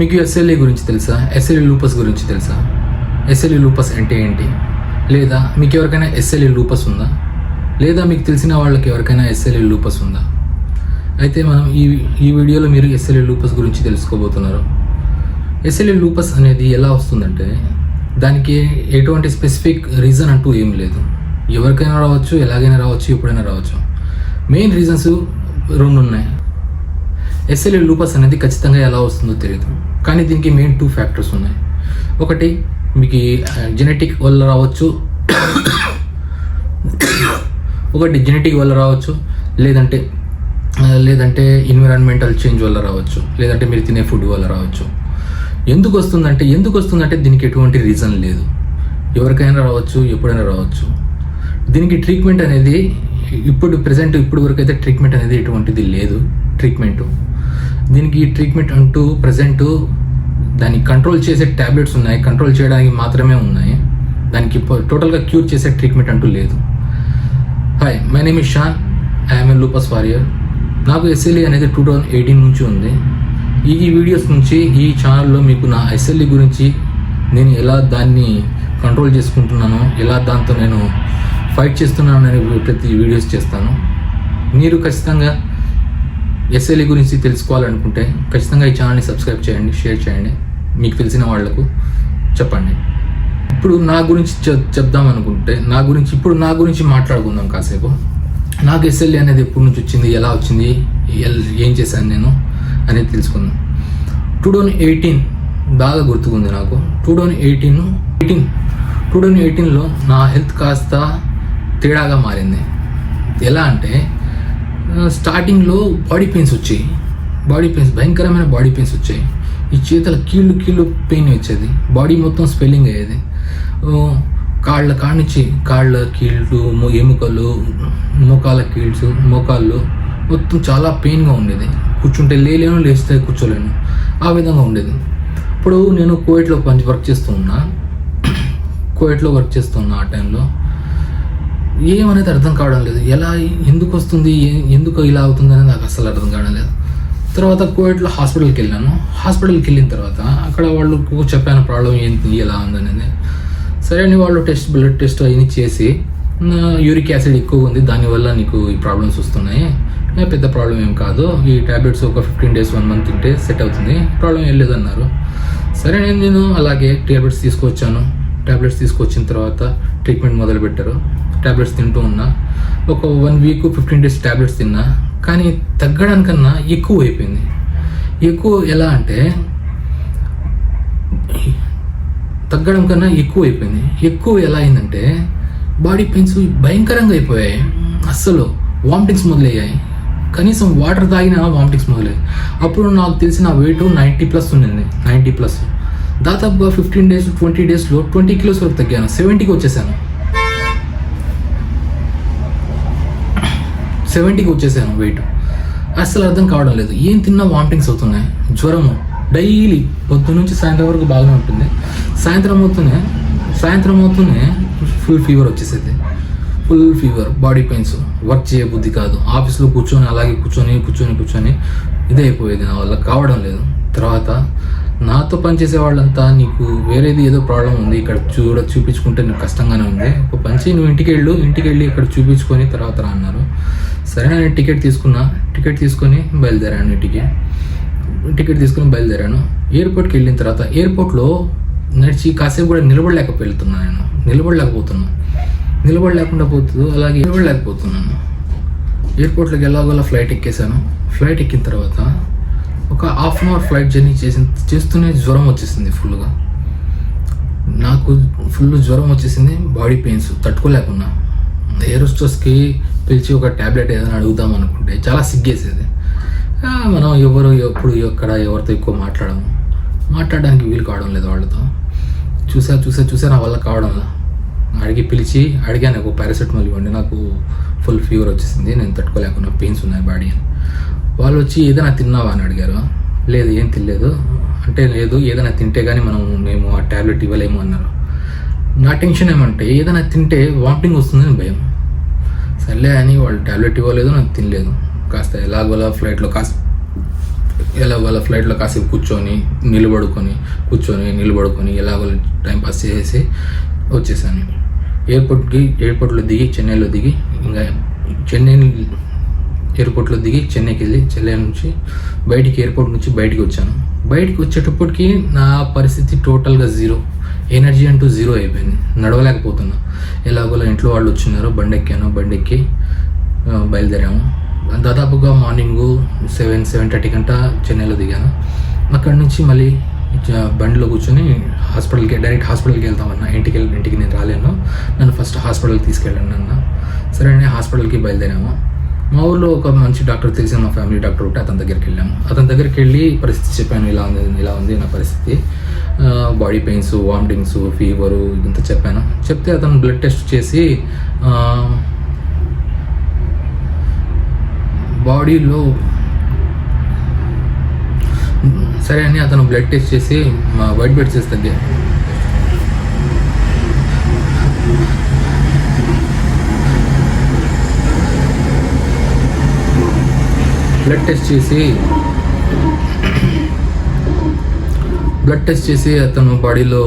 మీకు ఎస్ఎల్ఏ గురించి తెలుసా? ఎస్ఎల్ఏ లూపస్ గురించి తెలుసా? ఎస్ఎల్ఏ లూపస్ అంటే ఏంటి? లేదా మీకు ఎవరికైనా ఎస్ఎల్ఏ లూపస్ ఉందా? లేదా మీకు తెలిసిన వాళ్ళకి ఎవరికైనా ఎస్ఎల్ఏ లూపస్ ఉందా? అయితే మనం ఈ ఈ వీడియోలో మీరు ఎస్ఎల్ఏ లూపస్ గురించి తెలుసుకోబోతున్నారు. ఎస్ఎల్ఏ లూపస్ అనేది ఎలా వస్తుందంటే దానికి ఎటువంటి స్పెసిఫిక్ రీజన్ అంటూ ఏం లేదు. ఎవరికైనా రావచ్చు ఎలాగైనా రావచ్చు ఎప్పుడైనా రావచ్చు. మెయిన్ రీజన్స్ రెండు ఉన్నాయి ఎస్ఎల్ఏ లూపస్ అనేది ఖచ్చితంగా ఎలా వస్తుందో తెలియదు కానీ దీనికి మెయిన్ టూ ఫ్యాక్టర్స్ ఉన్నాయి. ఒకటి మీకు జెనెటిక్ వల్ల రావచ్చు. ఒకటి జెనెటిక్ వల్ల రావచ్చు. లేదంటే లేదంటే ఎన్విరాన్మెంటల్ చేంజ్ వల్ల రావచ్చు. లేదంటే మీరు తినే ఫుడ్ వల్ల రావచ్చు. ఎందుకు వస్తుందంటే ఎందుకు వస్తుందంటే దీనికి ఎటువంటి రీజన్ లేదు. ఎవరికైనా రావచ్చు ఎప్పుడైనా రావచ్చు. దీనికి ట్రీట్మెంట్ అనేది ఇప్పుడు ప్రజెంట్ ఇప్పుడు వరకు అయితే ట్రీట్మెంట్ అనేది ఎటువంటిది లేదు. ట్రీట్మెంటు దీనికి ట్రీట్మెంట్ అంటూ ప్రజెంట్ దాన్ని కంట్రోల్ చేసే ట్యాబ్లెట్స్ ఉన్నాయి. కంట్రోల్ చేయడానికి మాత్రమే ఉన్నాయి. దానికి టోటల్గా క్యూర్ చేసే ట్రీట్మెంట్ అంటూ లేదు. Hi my name is Shan I'm a lupus warrior నాకు ఎస్ఎల్ఈ అనేది టూ థౌజండ్ ఎయిటీన్ నుంచి ఉంది. ఈ వీడియోస్ నుంచి ఈ ఛానల్లో మీకు నా ఎస్ఎల్ఈ గురించి నేను ఎలా దాన్ని కంట్రోల్ చేసుకుంటున్నాను ఎలా దాంతో నేను ఫైట్ చేస్తున్నాను అనే ప్రతి వీడియోస్ చేస్తాను. మీరు ఖచ్చితంగా ఎస్ఎల్ఈ గురించి తెలుసుకోవాలనుకుంటే ఖచ్చితంగా ఈ ఛానల్ని సబ్స్క్రైబ్ చేయండి షేర్ చేయండి. మీకు తెలిసిన వాళ్ళకు చెప్పండి. ఇప్పుడు నా గురించి చెప్దాం అనుకుంటే నా గురించి ఇప్పుడు నా గురించి మాట్లాడుకుందాం కాసేపు. నాకు ఎస్ఎల్ఏ అనేది ఎప్పటి నుంచి వచ్చింది ఎలా వచ్చింది ఏం చేశాను నేను అనేది తెలుసుకుందాం. టూ థౌజండ్ ఎయిటీన్ బాగా గుర్తుకుంది నాకు. Two thousand eighteen eighteen two thousand ఎయిటీన్లో నా హెల్త్ కాస్త తేడాగా మారింది. ఎలా అంటే స్టార్టింగ్లో బాడీ పెయిన్స్ వచ్చాయి. బాడీ పెయిన్స్ భయంకరమైన బాడీ పెయిన్స్ వచ్చాయి. ఈ చేతుల కీళ్ళు కీళ్ళు పెయిన్ వచ్చేది. బాడీ మొత్తం స్వెల్లింగ్ అయ్యేది. కాళ్ళ కానిచ్చి కాళ్ళ కీళ్ళు ఎముకలు మోకాల కీల్స్ మోకాళ్ళు మొత్తం చాలా పెయిన్గా ఉండేది. కూర్చుంటే లేలేను లేస్తే కూర్చోలేను. ఆ విధంగా ఉండేది. ఇప్పుడు నేను కోవిడ్లో పని వర్క్ చేస్తూ ఉన్నా. కోవిడ్లో వర్క్ చేస్తున్నా ఆ టైంలో ఏమనేది అర్థం కావడం లేదు. ఎలా ఎందుకు వస్తుంది ఏ- ఎందుకు ఇలా అవుతుంది అనేది నాకు అసలు అర్థం కావడం లేదు. తర్వాత కోవిడ్లో హాస్పిటల్కి వెళ్ళాను. హాస్పిటల్కి వెళ్ళిన తర్వాత అక్కడ వాళ్ళు చెప్పాను ప్రాబ్లం ఏంటి ఎలా ఉందనేది సరే అని వాళ్ళు టెస్ట్ బ్లడ్ టెస్ట్ అయిన చేసి యూరిక్ యాసిడ్ ఎక్కువ ఉంది దానివల్ల నీకు ఈ ప్రాబ్లమ్స్ వస్తున్నాయి. పెద్ద ప్రాబ్లం ఏం కాదు ఈ టాబ్లెట్స్ ఒక ఫిఫ్టీన్ డేస్ వన్ మంత్ తింటే సెట్ అవుతుంది ప్రాబ్లం ఏం లేదన్నారు. సరే నేను నేను అలాగే టాబ్లెట్స్ తీసుకొచ్చాను. టాబ్లెట్స్ తీసుకొచ్చిన తర్వాత ట్రీట్మెంట్ మొదలుపెట్టారు. ట్యాబ్లెట్స్ టాబ్లెట్స్ తింటూ ఉన్నా ఒక one week fifteen days tablets తిన్నా కానీ తగ్గడానికన్నా ఎక్కువ అయిపోయింది. ఎక్కువ ఎలా అంటే తగ్గడం కన్నా ఎక్కువ అయిపోయింది. ఎక్కువ ఎలా అయిందంటే బాడీ పెయిన్స్ భయంకరంగా అయిపోయాయి. అస్సలు వామిటింగ్స్ మొదలయ్యాయి. కనీసం వాటర్ తాగినా వామిటింగ్స్ మొదలయ్యాయి. అప్పుడు నాకు తెలిసిన వెయిట్ నైంటీ ప్లస్ ఉండింది. నైంటీ ప్లస్ దాదాపుగా ఫిఫ్టీన్ డేస్ ట్వంటీ డేస్లో ట్వంటీ కిలోస్ వరకు తగ్గాను. సెవెంటీకి వచ్చేసాను. సెవెంటీకి వచ్చేసాను వెయిట్ అస్సలు అర్థం కావడం లేదు. ఏం తిన్నా వామిటింగ్స్ అవుతున్నాయి? జ్వరము. డైలీ పొద్దు నుంచి సాయంత్రం వరకు బాగానే ఉంటుంది. సాయంత్రం అవుతూనే సాయంత్రం అవుతూనే ఫుల్ ఫీవర్ వచ్చేసేది. Full fever body pains work చేయ బుద్ధి కాదు. ఆఫీస్లో కూర్చొని అలాగే కూర్చొని కూర్చొని కూర్చొని ఇదే అయిపోయేది నా వల్ల. కావడం లేదు. తర్వాత నాతో పనిచేసే వాళ్ళంతా నీకు వేరేది ఏదో ప్రాబ్లం ఉంది ఇక్కడ చూడ చూపించుకుంటే నీకు కష్టంగానే ఉంది. ఒక పని చేయి నువ్వు ఇంటికి వెళ్ళు ఇంటికి వెళ్ళి ఇక్కడ చూపించుకొని తర్వాత రా అన్నారు. సరే నేను టికెట్ తీసుకున్నా. టికెట్ తీసుకొని బయలుదేరాను ఇంటికి. టికెట్ తీసుకొని బయలుదేరాను. ఎయిర్పోర్ట్కి వెళ్ళిన తర్వాత ఎయిర్పోర్ట్లో నడిచి కాసేపు కూడా నిలబడలేకపోతున్నాను నేను. నిలబడలేకపోతున్నాను. నిలబడలేకుండా పోతుంది అలాగే నిలబడలేకపోతున్నాను. ఎయిర్పోర్ట్లోకి ఎలాగోలా ఫ్లైట్ ఎక్కేసాను ఫ్లైట్ ఎక్కిన తర్వాత ఒక half an hour flight journey చేసి చేస్తూనే జ్వరం వచ్చేసింది ఫుల్గా నాకు ఫుల్ జ్వరం వచ్చేసింది బాడీ పెయిన్స్ తట్టుకోలేకున్నా. ఎయిర్ హోస్టర్స్కి పిలిచి ఒక ట్యాబ్లెట్ ఏదైనా అడుగుదాం అనుకుంటే చాలా సిగ్గేసేది మనం ఎవరు ఎప్పుడు ఎక్కడ ఎవరితో ఎక్కువ మాట్లాడము. మాట్లాడడానికి వీలు కావడం లేదు వాళ్ళతో. చూసా చూసా చూసా నా వల్ల కావడం అడిగి పిలిచి అడిగాను ఒక పారాసెటమాల్ ఇవ్వండి నాకు ఫుల్ ఫీవర్ వచ్చేసింది నేను తట్టుకోలేకున్నా పెయిన్స్ ఉన్నాయి బాడీ అని వాళ్ళు వచ్చి ఏదైనా తిన్నావా అని అడిగారు. లేదు ఏం తినలేదు. అంటే లేదు ఏదైనా తింటే కానీ మనం మేము ఆ ట్యాబ్లెట్ ఇవ్వలేము అన్నారు. నా టెన్షన్ ఏమంటే ఏదైనా తింటే వామిటింగ్ వస్తుందని భయం. సర్లే అని వాళ్ళు ట్యాబ్లెట్ ఇవ్వలేదు నాకు తినలేదు. కాస్త ఎలాగోలా ఫ్లైట్లో కాస్త ఎలాగోలా ఫ్లైట్లో కాసేపు కూర్చొని నిలబడుకొని కూర్చొని నిలబడుకొని ఎలాగోలా టైం పాస్ చేసేసి వచ్చేసాను. ఎయిర్పోర్ట్కి ఎయిర్పోర్ట్లో దిగి చెన్నైలో దిగి ఇంకా చెన్నై ఎయిర్పోర్ట్లో దిగి చెన్నైకి వెళ్ళి చెన్నై నుంచి బయటికి ఎయిర్పోర్ట్ నుంచి బయటికి వచ్చాను. బయటికి వచ్చేటప్పటికి నా పరిస్థితి టోటల్గా జీరో. ఎనర్జీ అంటూ జీరో అయిపోయింది. నడవలేకపోతున్నా. ఎలాగోలా ఇంట్లో వాళ్ళు వచ్చినారు బండి ఎక్కాను బండి ఎక్కి బయలుదేరాము. దాదాపుగా మార్నింగ్ సెవెన్ సెవెన్ థర్టీ గంట చెన్నైలో దిగాను. అక్కడి నుంచి మళ్ళీ బండిలో కూర్చొని హాస్పిటల్కి డైరెక్ట్ హాస్పిటల్కి వెళ్తామన్నా ఇంటికి వెళ్ళి ఇంటికి నేను రాలేను. నన్ను ఫస్ట్ హాస్పిటల్కి తీసుకెళ్ళండి అన్న. సరే నేను హాస్పిటల్కి బయలుదేరాము. మా ఊర్లో ఒక మంచి డాక్టర్ తెలిసిన మా ఫ్యామిలీ డాక్టర్ ఉంటే అతని దగ్గరికి వెళ్ళాము. అతని దగ్గరికి వెళ్ళి పరిస్థితి చెప్పాను ఇలా ఉంది ఇలా ఉంది నా పరిస్థితి. బాడీ పెయిన్స్ వామిటింగ్స్ ఫీవరు ఇంత చెప్పాను. చెప్తే అతను బ్లడ్ టెస్ట్ చేసి బాడీలో సరే అని అతను బ్లడ్ టెస్ట్ చేసి మా వైట్ బెడ్ చేసి తగ్గాయి బ్లడ్ టెస్ట్ చేసి బ్లడ్ టెస్ట్ చేసి అతను బాడీలో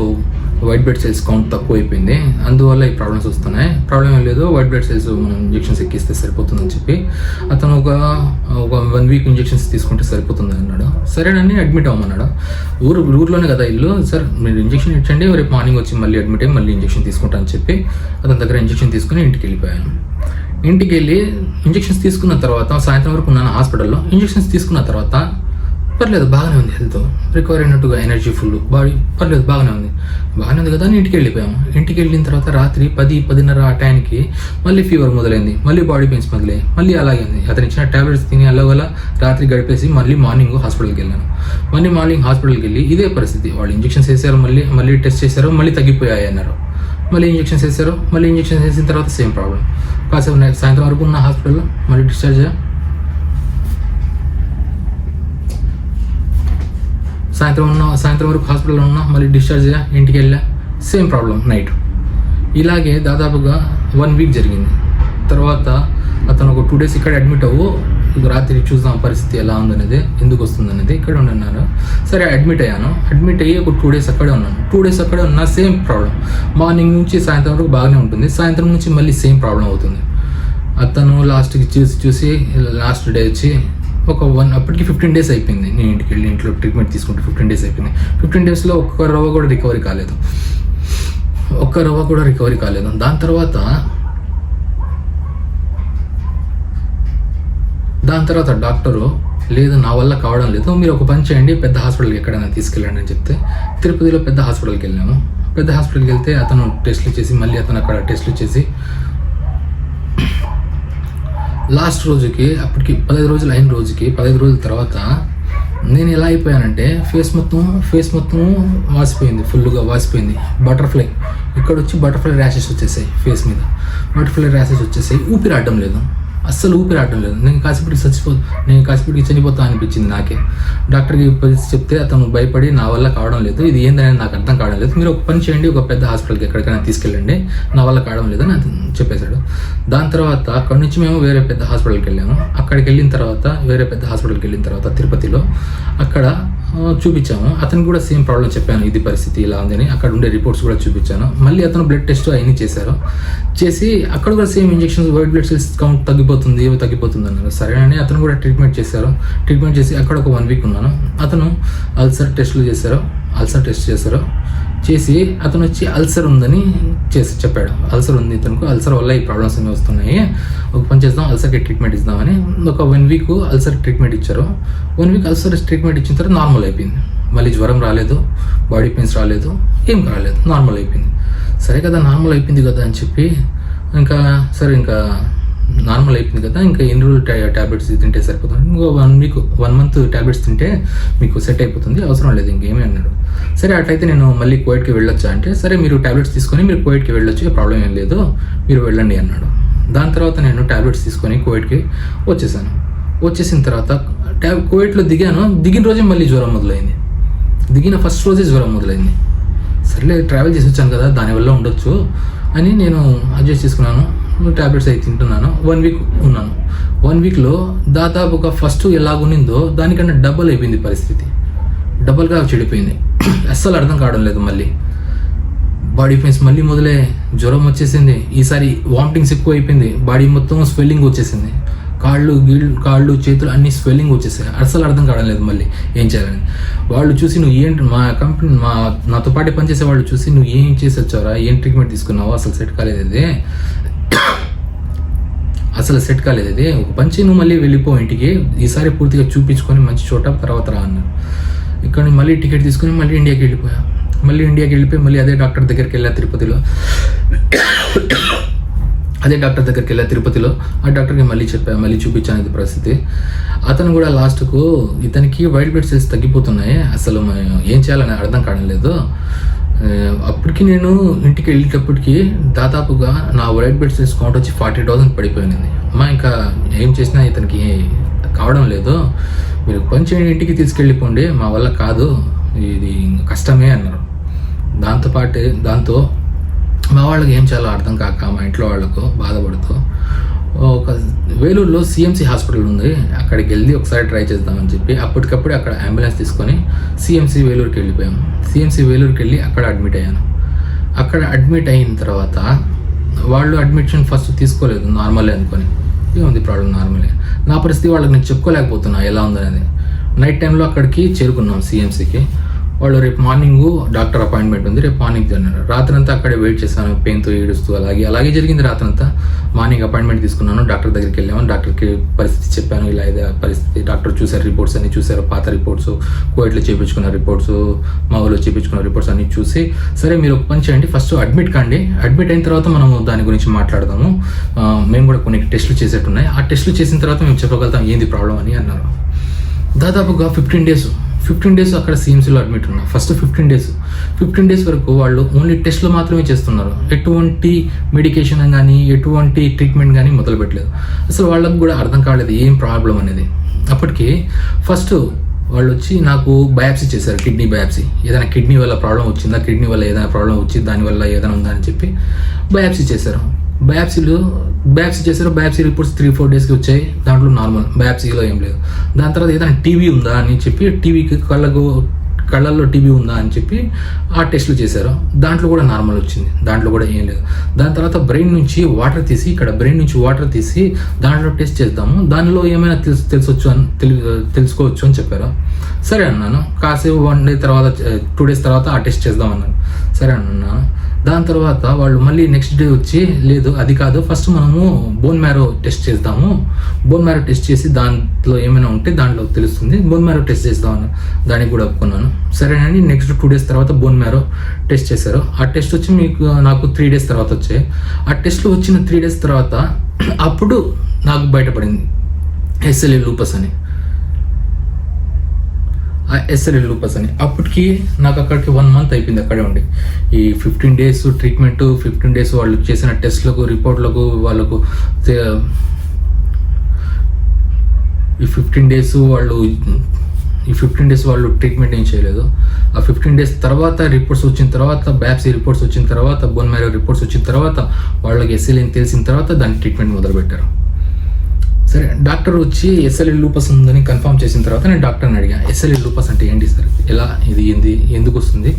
వైట్ బ్లడ్ సెల్స్ కౌంట్ తక్కువ అయిపోయింది అందువల్ల ఈ ప్రాబ్లమ్స్ వస్తున్నాయి. ప్రాబ్లం ఏం లేదు. వైట్ బ్లడ్ సెల్స్ మనం ఇంజెక్షన్స్ ఎక్కిస్తే సరిపోతుందని చెప్పి అతను ఒక ఒక వన్ వీక్ ఇంజెక్షన్స్ తీసుకుంటే సరిపోతుంది అన్నాడు. సరేనని అడ్మిట్ అవ్వమన్నాడు. ఊరు ఊర్లోనే కదా ఇల్లు. సార్ మీరు ఇంజెక్షన్ ఇచ్చండి. రేపు మార్నింగ్ వచ్చి మళ్ళీ అడ్మిట్ అయ్యి మళ్ళీ ఇంజెక్షన్ తీసుకుంటాను చెప్పి అతని దగ్గర ఇంజెక్షన్ తీసుకుని ఇంటికి వెళ్ళిపోయాను. ఇంటికి వెళ్ళి ఇంజెక్షన్స్ తీసుకున్న తర్వాత సాయంత్రం వరకు ఉన్నాను హాస్పిటల్లో ఇంజెక్షన్స్ తీసుకున్న తర్వాత పర్లేదు బాగానే ఉంది హెల్త్. రికవర్ అయినట్టుగా ఎనర్జీ ఫుల్ బాడీ పర్లేదు బాగానే ఉంది. బాగానే ఉంది కదా అని ఇంటికి వెళ్ళిపోయాము ఇంటికి వెళ్ళిన తర్వాత రాత్రి పది పదిన్నర ఆ టైంకి మళ్ళీ ఫీవర్ మొదలైంది. మళ్ళీ బాడీ పెయిన్స్ మొదలయ్యాయి. మళ్ళీ అలాగే ఉంది. అతను ఇచ్చిన టాబ్లెట్స్ తిని అల్లగల రాత్రి గడిపేసి మళ్ళీ మార్నింగ్ హాస్పిటల్కి వెళ్ళాను. మళ్ళీ మార్నింగ్ హాస్పిటల్కి వెళ్ళి ఇదే పరిస్థితి. వాళ్ళు ఇంజెక్షన్స్ వేసారు మళ్ళీ మళ్ళీ టెస్ట్ చేశారు మళ్ళీ తగ్గిపోయాయి అన్నారు. మళ్ళీ ఇంజెక్షన్స్ వేసారు మళ్ళీ ఇంజెక్షన్స్ వేసిన తర్వాత సేమ్ ప్రాబ్లం కాసేపు నైట్ సాయంత్రం వరకు ఉన్న హాస్పిటల్లో మళ్ళీ డిశ్చార్జ్ సాయంత్రం ఉన్న సాయంత్రం వరకు హాస్పిటల్లో ఉన్నా మళ్ళీ డిశ్చార్జ్ ఇంటికి వెళ్ళా. Same problem night. ఇలాగే దాదాపుగా వన్ వీక్ జరిగింది. తర్వాత అతను ఒక టూ డేస్ ఇక్కడ అడ్మిట్ అవ్వు. రాత్రి చూద్దాం పరిస్థితి ఎలా ఉందనేది ఎందుకు వస్తుందనేది ఇక్కడ ఉన్నారు సరే అడ్మిట్ అయ్యాను. అడ్మిట్ అయ్యి ఒక టూ డేస్ అక్కడే ఉన్నాను. టూ డేస్ అక్కడే ఉన్నా సేమ్ ప్రాబ్లం మార్నింగ్ నుంచి సాయంత్రం వరకు బాగానే ఉంటుంది. సాయంత్రం నుంచి మళ్ళీ సేమ్ ప్రాబ్లం అవుతుంది. అతను లాస్ట్కి చూసి చూసి లాస్ట్ డే వచ్చి ఒక వన్ అప్పటికి ఫిఫ్టీన్ డేస్ అయిపోయింది. నేను ఇంటికి వెళ్ళి ఇంట్లో ట్రీట్మెంట్ తీసుకుంటే ఫిఫ్టీన్ డేస్ అయిపోయింది. ఫిఫ్టీన్ డేస్లో ఒక్క రవ్వ కూడా రికవరీ కాలేదు. ఒక్క రవ్వ కూడా రికవరీ కాలేదు. దాని తర్వాత దాని తర్వాత డాక్టరు లేదు నా వల్ల కావడం లేదు మీరు ఒక పని చేయండి పెద్ద హాస్పిటల్కి ఎక్కడైనా తీసుకెళ్ళండి అని చెప్తే తిరుపతిలో పెద్ద హాస్పిటల్కి వెళ్ళాము. పెద్ద హాస్పిటల్కి వెళ్తే అతను టెస్ట్లు చేసి మళ్ళీ అతను అక్కడ టెస్ట్లు చేసి లాస్ట్ రోజుకి అప్పటికి పదహైదు రోజులు అయిన రోజుకి పదహైదు రోజుల తర్వాత నేను ఎలా అయిపోయానంటే ఫేస్ మొత్తం ఫేస్ మొత్తం వాసిపోయింది ఫుల్గా వాసిపోయింది. బటర్ఫ్లై ఇక్కడ వచ్చి బటర్ఫ్లై ర్యాషెస్ వచ్చేసాయి ఫేస్ మీద. బటర్ఫ్లై ర్యాషెస్ వచ్చేసాయి ఊపిరి ఆడడం లేదు. అస్సలు ఊపిరి లేదు. నేను కాసేపటికి చచ్చిపో నేను కాసేపటికి చనిపోతా అనిపించింది నాకే. డాక్టర్కి పరిస్థితి చెప్తే అతను భయపడి నా వల్ల కావడం లేదు. ఇది ఏందనేది నాకు అర్థం కావడం లేదు. మీరు ఒక పని చేయండి. ఒక పెద్ద హాస్పిటల్కి ఎక్కడికైనా తీసుకెళ్ళండి. నా వల్ల కావడం లేదని అతను చెప్పేశాడు. దాని తర్వాత అక్కడి నుంచి మేము వేరే పెద్ద హాస్పిటల్కి వెళ్ళాము. అక్కడికి వెళ్ళిన తర్వాత వేరే పెద్ద హాస్పిటల్కి వెళ్ళిన తర్వాత తిరుపతిలో అక్కడ చూపించాము. అతనికి కూడా సేమ్ ప్రాబ్లం చెప్పాను. ఇది పరిస్థితి ఇలా ఉందని అక్కడ ఉండే రిపోర్ట్స్ కూడా చూపించాను. మళ్ళీ అతను బ్లడ్ టెస్ట్ అవన్నీ చేశారు. చేసి అక్కడ కూడా same injections white blood cells count తగ్గిపోతుంది ఏవో తగ్గిపోతుంది అన్నారు. సరే అని అతను కూడా ట్రీట్మెంట్ చేశారు. ట్రీట్మెంట్ చేసి అక్కడ ఒక వన్ వీక్ ఉన్నాను. అతను అల్సర్ టెస్ట్లు చేశారు. అల్సర్ టెస్ట్ చేశారు. చేసి అతను వచ్చి అల్సర్ ఉందని చేసి చెప్పాడు. అల్సర్ ఉంది ఇతనికి. అల్సర్ వల్ల ఈ ప్రాబ్లమ్స్ అన్నీ వస్తున్నాయి. ఒక పని చేద్దాం అల్సర్కి ట్రీట్మెంట్ ఇద్దామని. ఒక వన్ వీక్ అల్సర్ ట్రీట్మెంట్ ఇచ్చారు. వన్ వీక్ అల్సర్ ట్రీట్మెంట్ ఇచ్చిన తర్వాత నార్మల్ అయిపోయింది. మళ్ళీ జ్వరం రాలేదు బాడీ పెయిన్స్ రాలేదు ఏం రాలేదు నార్మల్ అయిపోయింది. సరే కదా నార్మల్ అయిపోయింది కదా అని చెప్పి ఇంకా సరే ఇంకా నార్మల్ అయిపోయింది కదా ఇంకా ఎన్ని రోజులు ట్యాబ్లెట్స్ తింటే సరిపోతుంది? ఇంకో one week one month tablets తింటే మీకు సెట్ అయిపోతుంది అవసరం లేదు ఇంకేమీ అన్నాడు. సరే అట్లయితే నేను మళ్ళీ కోవిడ్కి వెళ్ళొచ్చా అంటే సరే మీరు ట్యాబ్లెట్స్ తీసుకొని మీరు కోవిడ్కి వెళ్ళొచ్చు ప్రాబ్లం ఏం లేదు మీరు వెళ్ళండి అన్నాడు. దాని తర్వాత నేను ట్యాబ్లెట్స్ తీసుకొని కోవిడ్కి వచ్చేసాను. వచ్చేసిన తర్వాత ట్యాబ్ కోవిడ్లో దిగాను దిగిన రోజే మళ్ళీ జ్వరం మొదలైంది. దిగిన ఫస్ట్ రోజే జ్వరం మొదలైంది. సర్లే ట్రావెల్ చేసి వచ్చాను కదా దానివల్ల ఉండొచ్చు అని నేను అడ్జస్ట్ చేసుకున్నాను. ట్యాబ్లెట్స్ అయితే తింటున్నాను. వన్ వీక్ ఉన్నాను. వన్ వీక్లో దాదాపు ఒక ఫస్ట్ ఎలాగునిందో దానికన్నా డబల్ అయిపోయింది పరిస్థితి. డబల్గా చెడిపోయింది. అస్సలు అర్థం కావడం లేదు మళ్ళీ. బాడీ పెయిన్స్ మళ్ళీ మొదలే. జ్వరం వచ్చేసింది. ఈసారి వామిటింగ్స్ ఎక్కువ అయిపోయింది బాడీ మొత్తం స్వెల్లింగ్ వచ్చేసింది. కాళ్ళు గీళ్ళు కాళ్ళు చేతులు అన్ని స్వెల్లింగ్ వచ్చేసాయి. అసలు అర్థం కావడం లేదు మళ్ళీ ఏం చేయాలని. వాళ్ళు చూసి నువ్వు ఏంటి మా కంపెనీ మా నాతో పాటు పనిచేసే వాళ్ళు చూసి నువ్వు ఏం చేసి వచ్చావరా? ఏం ట్రీట్మెంట్ తీసుకున్నావు? అసలు సెట్ కాలేదు అసలు సెట్ కాలేదు అది ఒక పంచి నువ్వు మళ్ళీ వెళ్ళిపో ఇంటికి. ఈసారి పూర్తిగా చూపించుకొని మంచి చోట తర్వాత రా అన్నారు ఇక్కడ నుంచి మళ్ళీ టికెట్ తీసుకుని మళ్ళీ ఇండియాకి వెళ్ళిపోయా. మళ్ళీ ఇండియాకి వెళ్ళిపోయి మళ్ళీ అదే డాక్టర్ దగ్గరికి వెళ్ళా తిరుపతిలో. అదే డాక్టర్ దగ్గరికి వెళ్ళా తిరుపతిలో. ఆ డాక్టర్కి మళ్ళీ చెప్పా మళ్ళీ చూపించాను ఇది పరిస్థితి. అతను కూడా లాస్ట్కు ఇతనికి వైట్ బ్లడ్ సెల్స్ తగ్గిపోతున్నాయి. అసలు ఏం చేయాలని అర్థం కావడం లేదు. అప్పటికి నేను ఇంటికి వెళ్ళేటప్పటికి దాదాపుగా నా వైట్ బ్లడ్ డిస్కౌంట్ వచ్చి ఫార్టీ థౌసండ్ పడిపోయింది. అమ్మా ఇంకా ఏం చేసినా ఇతనికి కావడం లేదు. మీరు కొంచెం ఇంటికి తీసుకెళ్ళిపోండి. మా వల్ల కాదు. ఇది కష్టమే అన్నారు. దాంతోపాటు దాంతో మా వాళ్ళకి ఏం చేయాలో అర్థం కాక మా ఇంట్లో వాళ్ళకు బాధపడుతూ ఒక వేలూరులో సిఎంసి హాస్పిటల్ ఉంది. అక్కడికి వెళ్ళి ఒకసారి ట్రై చేద్దామని చెప్పి అప్పటికప్పుడు అక్కడ అంబులెన్స్ తీసుకొని సిఎంసి వేలూరుకి వెళ్ళిపోయాం. సిఎంసి వేలూరుకి వెళ్ళి అక్కడ అడ్మిట్ అయ్యాను. అక్కడ అడ్మిట్ అయిన తర్వాత వాళ్ళు అడ్మిషన్ ఫస్ట్ తీసుకోలేదు నార్మలే అనుకొని. ఏముంది ప్రాబ్లం నార్మలే నా పరిస్థితి వాళ్ళకి నేను చెప్పుకోలేకపోతున్నా ఎలా ఉందనేది. నైట్ టైంలో అక్కడికి చేరుకున్నాం సిఎంసీకి వాళ్ళు రేపు మార్నింగ్ డాక్టర్ అపాయింట్మెంట్ ఉంది రేపు మార్నింగ్ అన్నారు రాత్రంతా అక్కడే వెయిట్ చేశాను పెయిన్తో ఏడుస్తూ అలాగే అలాగే జరిగింది రాత్రంతా. మార్నింగ్ అపాయింట్మెంట్ తీసుకున్నాను డాక్టర్ దగ్గరికి వెళ్ళాము. డాక్టర్కి పరిస్థితి చెప్పాను ఇలా ఇదే పరిస్థితి. డాక్టర్ చూశారు రిపోర్ట్స్ అన్ని చూశారు పాత రిపోర్ట్స్ కోవిడ్లో చేయించుకున్న రిపోర్ట్స్ మా ఊళ్ళో చేయించుకున్న రిపోర్ట్స్ అన్ని చూసి సరే మీరు ఒక పని చేయండి. ఫస్ట్ అడ్మిట్ కాండి. అడ్మిట్ అయిన తర్వాత మనము దాని గురించి మాట్లాడదాము. మేము కూడా కొన్ని టెస్టులు చేసేట్టున్నాయి. ఆ టెస్టులు చేసిన తర్వాత మేము చెప్పగలుగుతాం ఏంది ప్రాబ్లం అని అన్నారు. దాదాపుగా ఫిఫ్టీన్ డేస్ ఫిఫ్టీన్ డేస్ అక్కడ సిఎంసీలో అడ్మిట్ ఉన్నా. First fifteen days. Fifteen days వరకు వాళ్ళు ఓన్లీ టెస్ట్లు మాత్రమే చేస్తున్నారు. ఎటువంటి మెడికేషన్ కానీ ఎటువంటి ట్రీట్మెంట్ కానీ మొదలు పెట్టలేదు. అసలు వాళ్ళకు కూడా అర్థం కాలేదు ఏం ప్రాబ్లం అనేది. అప్పటికి ఫస్ట్ వాళ్ళు వచ్చి నాకు బయాప్సీ చేశారు కిడ్నీ బయాప్సీ ఏదైనా కిడ్నీ వల్ల ప్రాబ్లం వచ్చిందా? కిడ్నీ వల్ల ఏదైనా ప్రాబ్లం వచ్చి దానివల్ల ఏదైనా ఉందా అని చెప్పి బయాప్సీ చేశారు. బయాప్సీలు బయాప్సీ చేశారు బయాప్సీ రిపోర్ట్స్ త్రీ ఫోర్ డేస్కి వచ్చాయి. దాంట్లో నార్మల్ బయాప్సీలో ఏం లేదు. దాని తర్వాత ఏదైనా టీవీ ఉందా అని చెప్పి టీవీకి కళ్ళకు కళ్ళల్లో టీవీ ఉందా అని చెప్పి ఆ టెస్టులు చేశారు. దాంట్లో కూడా నార్మల్ వచ్చింది. దాంట్లో కూడా ఏం లేదు. దాని తర్వాత బ్రెయిన్ నుంచి వాటర్ తీసి ఇక్కడ బ్రెయిన్ నుంచి వాటర్ తీసి దాంట్లో టెస్ట్ చేద్దాము. దానిలో ఏమైనా తెలుసు తెలుసొచ్చు అని తెలి తెలుసుకోవచ్చు అని చెప్పారు. సరే అన్నాను. కాసేపు వన్ డే తర్వాత టూ డేస్ తర్వాత ఆ టెస్ట్ చేద్దాం అన్నాను. సరే అన్నాను. దాని తర్వాత వాళ్ళు మళ్ళీ నెక్స్ట్ డే వచ్చి లేదు అది కాదు ఫస్ట్ మనము బోన్ మ్యారో టెస్ట్ చేద్దాము. బోన్ మ్యారో టెస్ట్ చేసి దాంట్లో ఏమైనా ఉంటే దాంట్లో తెలుస్తుంది. బోన్ మ్యారో టెస్ట్ చేద్దామని దానికి కూడా ఒప్పుకున్నాను. సరేనని నెక్స్ట్ టూ డేస్ తర్వాత బోన్ మ్యారో టెస్ట్ చేశారు. ఆ టెస్ట్ వచ్చి మీకు నాకు త్రీ డేస్ తర్వాత వచ్చాయి. ఆ టెస్ట్లో వచ్చిన త్రీ డేస్ తర్వాత అప్పుడు నాకు బయటపడింది. ఎస్ఎల్ఏ లూపస్ అని. ఎస్ఎల్ఎల్ లూపస్ అని. అప్పటికి నాకు అక్కడికి వన్ మంత్ అయిపోయింది అక్కడే ఉండి. ఈ fifteen days treatment fifteen days వాళ్ళు చేసిన టెస్ట్లకు రిపోర్ట్లకు వాళ్ళకు ఈ ఫిఫ్టీన్ డేస్ వాళ్ళు ఈ ఫిఫ్టీన్ డేస్ వాళ్ళు ట్రీట్మెంట్ ఏం చేయలేదు. ఆ ఫిఫ్టీన్ డేస్ తర్వాత రిపోర్ట్స్ వచ్చిన తర్వాత బ్యాప్సీ రిపోర్ట్స్ వచ్చిన తర్వాత బోన్ మ్యారో రిపోర్ట్స్ వచ్చిన తర్వాత వాళ్ళకి ఎస్ఎల్ఏని తెలిసిన తర్వాత దాని ట్రీట్మెంట్ మొదలుపెట్టారు. సరే డాక్టర్ వచ్చి ఎస్ఎల్ఏ లూపస్ ఉందని కన్ఫర్మ్ చేసిన తర్వాత నేను డాక్టర్ని అడిగా ఎస్ఎల్ఏ లూపస్ అంటే ఏంటి సార్? ఎలా ఇది ఏంది ఎందుకు వస్తుంది?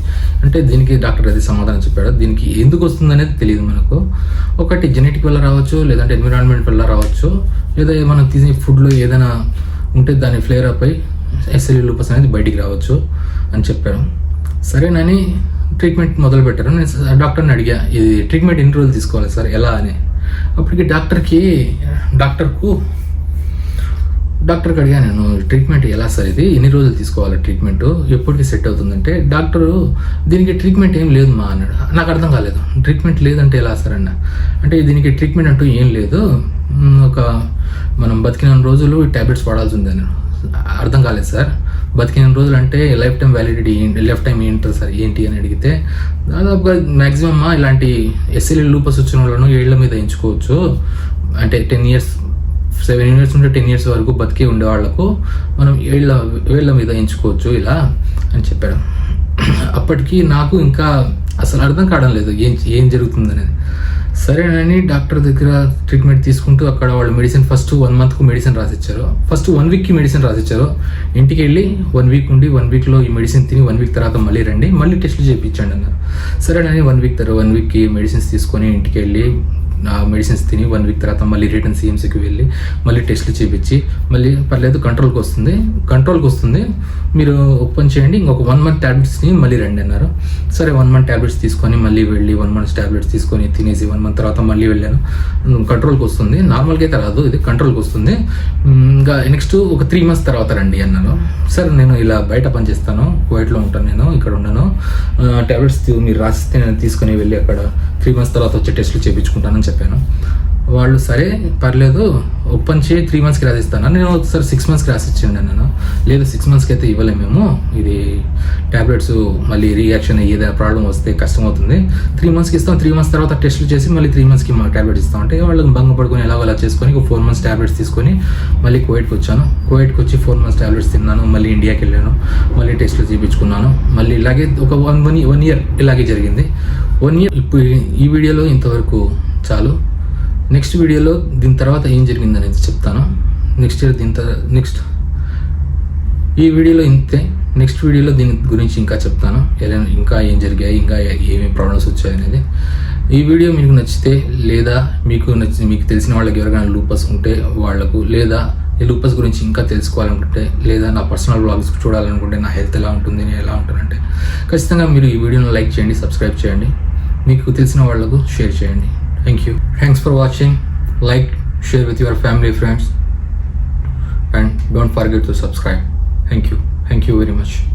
అంటే దీనికి డాక్టర్ అది సమాధానం చెప్పాడు. దీనికి ఎందుకు వస్తుంది అనేది తెలియదు మనకు. ఒకటి జెనెటిక్ వల్ల రావచ్చు లేదంటే ఎన్విరాన్మెంట్ వల్ల రావచ్చు లేదా మనం తీసే ఫుడ్లో ఏదైనా ఉంటే దాని ఫ్లేర్ అప్ అయి ఎస్ఎల్ఏ లూపస్ అనేది బయటికి రావచ్చు అని చెప్పారు. సరేనని ట్రీట్మెంట్ మొదలు పెట్టారు నేను డాక్టర్ని అడిగా ఇది ట్రీట్మెంట్ ఎన్ని రోజులు తీసుకోవాలి సార్ ఎలా అని? అప్పటికి డాక్టర్కి డాక్టర్కు డాక్టర్కి అడిగా నేను ట్రీట్మెంట్ ఎలా సార్ ఇది? ఎన్ని రోజులు తీసుకోవాలి ట్రీట్మెంట్ ఎప్పటికి సెట్ అవుతుందంటే డాక్టరు దీనికి ట్రీట్మెంట్ ఏం లేదు మా అన్నాడు. నాకు అర్థం కాలేదు. ట్రీట్మెంట్ లేదంటే ఎలా సార్ అన్న? అంటే దీనికి ట్రీట్మెంట్ అంటూ ఏం లేదు. ఒక మనం బతికిన రోజులు ఈ ట్యాబ్లెట్స్ వాడాల్సి ఉంది అన్నాడు. అర్థం కాలేదు సార్. బతికిన రోజులు అంటే లైఫ్ టైం వ్యాలిడిటీ ఏంటి లైఫ్ టైం ఏంటి సార్? ఏంటి అని అడిగితే దాదాపుగా మ్యాక్సిమమ్ ఇలాంటి ఎస్ఎల్ఏ లూపస్ వచ్చిన వాళ్ళను ఏళ్ళ మీద ఎంచుకోవచ్చు. అంటే టెన్ ఇయర్స్ సెవెన్ ఇయర్స్ నుండి టెన్ ఇయర్స్ వరకు బతికి ఉండే వాళ్ళకు మనం ఏళ్ళ వేళ్ళ మీద ఎంచుకోవచ్చు ఇలా అని చెప్పాడు. అప్పటికి నాకు ఇంకా అసలు అర్థం కావడం లేదు ఏం ఏం జరుగుతుంది అనేది సరేనని డాక్టర్ దగ్గర ట్రీట్మెంట్ తీసుకుంటూ అక్కడ వాళ్ళు మెడిసిన్ ఫస్ట్ వన్ మంత్కు మెడిసిన్ రాసిచ్చారు. ఫస్ట్ వన్ వీక్కి మెడిసిన్ రాసిచ్చారు. ఇంటికి వెళ్ళి వన్ వీక్ ఉండి వన్ వీక్లో ఈ మెడిసిన్ తిని వన్ వీక్ తర్వాత మళ్ళీ రండి మళ్ళీ టెస్ట్లు చేయించండి అన్నారు. సరేనని వన్ వీక్ తర్వాత వన్ వీక్కి మెడిసిన్స్ తీసుకొని ఇంటికి వెళ్ళి మెడిసిన్స్ తిని వన్ వీక్ తర్వాత మళ్ళీ రిటర్న్ సిఎంసీకి వెళ్ళి మళ్ళీ టెస్ట్లు చేయించి మళ్ళీ పర్లేదు కంట్రోల్కి వస్తుంది. కంట్రోల్కి వస్తుంది. మీరు ఓపెన్ చేయండి. ఇంకొక వన్ మంత్ ట్యాబ్లెట్స్ని మళ్ళీ రండి అన్నారు. సరే వన్ మంత్ ట్యాబ్లెట్స్ తీసుకొని మళ్ళీ వెళ్ళి వన్ మంత్ ట్యాబ్లెట్స్ తీసుకొని తినేసి వన్ మంత్ తర్వాత మళ్ళీ వెళ్ళాను. కంట్రోల్కి వస్తుంది. నార్మల్గా అయితే రాదు. ఇది కంట్రోల్కి వస్తుంది. ఇంకా నెక్స్ట్ ఒక త్రీ మంత్స్ తర్వాత రండి అన్నాను. సరే నేను ఇలా బయట పనిచేస్తాను కువైట్లో ఉంటాను నేను. ఇక్కడ ఉన్నాను. ట్యాబ్లెట్స్ మీరు రాసిస్తే నేను తీసుకొని వెళ్ళి అక్కడ త్రీ మంత్స్ తర్వాత వచ్చి టెస్ట్లు చేయించుకుంటానని చెప్పాను ¿no? వాళ్ళు సరే పర్లేదు ఓపెన్ చేయి త్రీ మంత్స్కి రాసిస్తాను. నేను ఒకసారి సిక్స్ మంత్స్కి రాసిచ్చిండి నేను. లేదు సిక్స్ మంత్స్కి అయితే ఇవ్వలేము మేము. ఇది ట్యాబ్లెట్స్ మళ్ళీ రియాక్షన్ ఏదైనా ప్రాబ్లం వస్తే కష్టం అవుతుంది త్రీ మంత్స్కి ఇస్తాం. త్రీ మంత్స్ తర్వాత టెస్టులు చేసి మళ్ళీ త్రీ మంత్స్కి మా ట్యాబ్లెట్స్ ఇస్తాం. అంటే వాళ్ళకి భంగపడుకొని ఎలాగో అలా చేసుకొని ఒక ఫోర్ మంత్స్ ట్యాబ్లెట్స్ తీసుకొని మళ్ళీ కువైట్కి వచ్చాను. కువైట్కి వచ్చి ఫోర్ మంత్స్ ట్యాబ్లెట్స్ తిన్నాను. మళ్ళీ ఇండియాకి వెళ్ళాను. మళ్ళీ టెస్ట్లు చేయించుకున్నాను మళ్ళీ ఇలాగే ఒక వన్ వన్ వన్ ఇయర్ ఇలాగే జరిగింది. వన్ ఇయర్ ఇప్పుడు ఈ వీడియోలో ఇంతవరకు చాలు. నెక్స్ట్ వీడియోలో దీని తర్వాత ఏం జరిగింది అనేది చెప్తాను. నెక్స్ట్ ఇయర్ దీని తర్వాత నెక్స్ట్ ఈ వీడియోలో ఇంతే. నెక్స్ట్ వీడియోలో దీని గురించి ఇంకా చెప్తాను. ఎలా ఇంకా ఏం జరిగాయి ఇంకా ఏమేమి ప్రాబ్లమ్స్ వచ్చాయి అనేది. ఈ వీడియో మీకు నచ్చితే లేదా మీకు నచ్చి మీకు తెలిసిన వాళ్ళకి ఎవరికైనా లూపస్ ఉంటే వాళ్ళకు లేదా ఈ లూపస్ గురించి ఇంకా తెలుసుకోవాలనుకుంటే లేదా నా పర్సనల్ బ్లాగ్స్ చూడాలనుకుంటే నా హెల్త్ ఎలా ఉంటుంది నేను ఎలా ఉంటానంటే ఖచ్చితంగా మీరు ఈ వీడియోని లైక్ చేయండి సబ్స్క్రైబ్ చేయండి. మీకు తెలిసిన వాళ్ళకు షేర్ చేయండి. thank you. Thanks for watching. Like share with your family friends. And don't forget to subscribe. Thank you. Thank you very much.